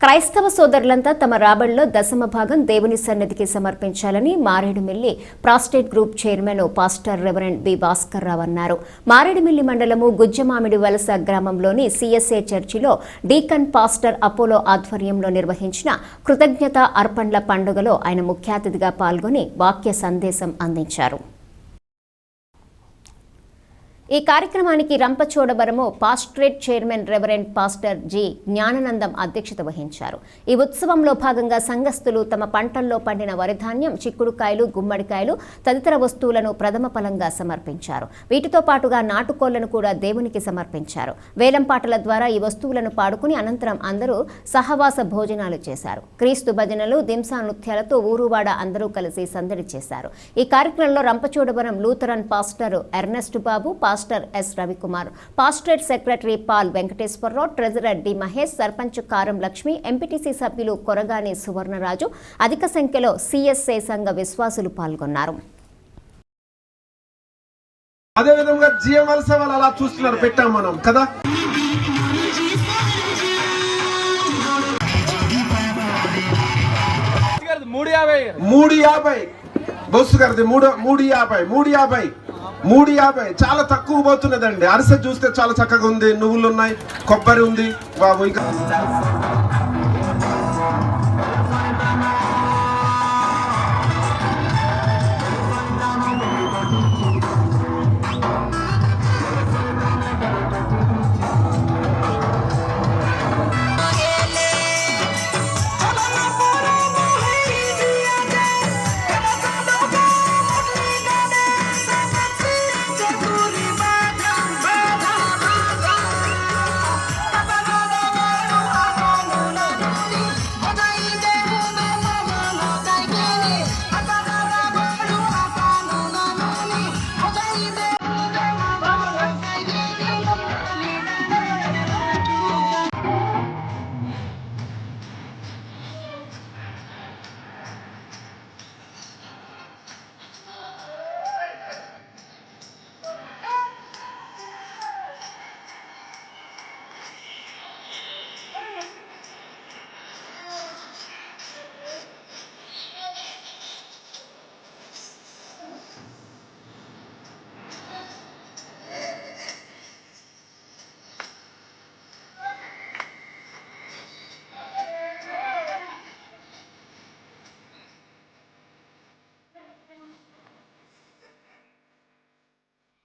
క్రైస్తవ సోదరులంతా తమ రాబడిలో దశమ భాగం దేవుని సన్నిధికి సమర్పించాలని Maredumilli prostate group chairman pastor reverend B Bhaskar Rao అన్నారు. మారేడుమిల్లి మండలము గుజ్జమామిడి వలస గ్రామంలోని సిఎస్ఏ చర్చిలో డీకన్ పాస్టర్ అపోలో ఆధ్వర్యంలో నిర్వహించిన కృతజ్ఞత అర్పణల పండుగలో ఆయన ముఖ్య అతిథిగా పాల్గొని వాక్య సందేశం అందించారు. ఈ కార్యక్రమానికి Rampachodavaram pastorate chairman reverend pastor G Gnanandam అధ్యక్షత వహించారు. ఈ ఉత్సవంలో భాగంగా సంఘస్థులు తమ పంటల్లో పండిన వరిధాన్యం చిక్కుడుకాయలు గుమ్మడికాయలు తదితర వస్తువులను ప్రథమ ఫలంగా సమర్పించారు. వీటితో పాటుగా నాటుకోళ్ళను కూడా దేవునికి సమర్పించారు. వేలంపాటల ద్వారా ఈ వస్తువులను పాడుకుని అనంతరం అందరూ సహవాస భోజనాలు చేశారు. క్రీస్తు భజనలు దింసా నృత్యాలతో ఊరువాడ అందరూ కలిసి సందడి చేశారు. ఈ కార్యక్రమంలో Rampachodavaram Lutheran pastor Ernest Babu pastor S Ravikumar. Pastorate secretary Paul Venkateswararao treasurer D Mahesh sarpanch Karam Lakshmi MPTC సభ్యులు కొరగాని సువర్ణరాజు అధిక సంఖ్యలో సిఎస్ఐ సంఘ విశ్వాసులు పాల్గొన్నారు. అదే విధంగా జిఎం వలస వాళ్ళు అలా చూస్తున్నారు పెట్టాం మనం కదా? మూడు యాభై. మూడు యాభై. బొస్సు గారిది మూడు మూడు యాభై మూడు యాభై మూడు యాభై. చాలా తక్కువ పోతున్నదండి. అరిసె చూస్తే చాలా చక్కగా ఉంది నువ్వులు ఉన్నాయి కొబ్బరి ఉంది. బాబు ఇంకా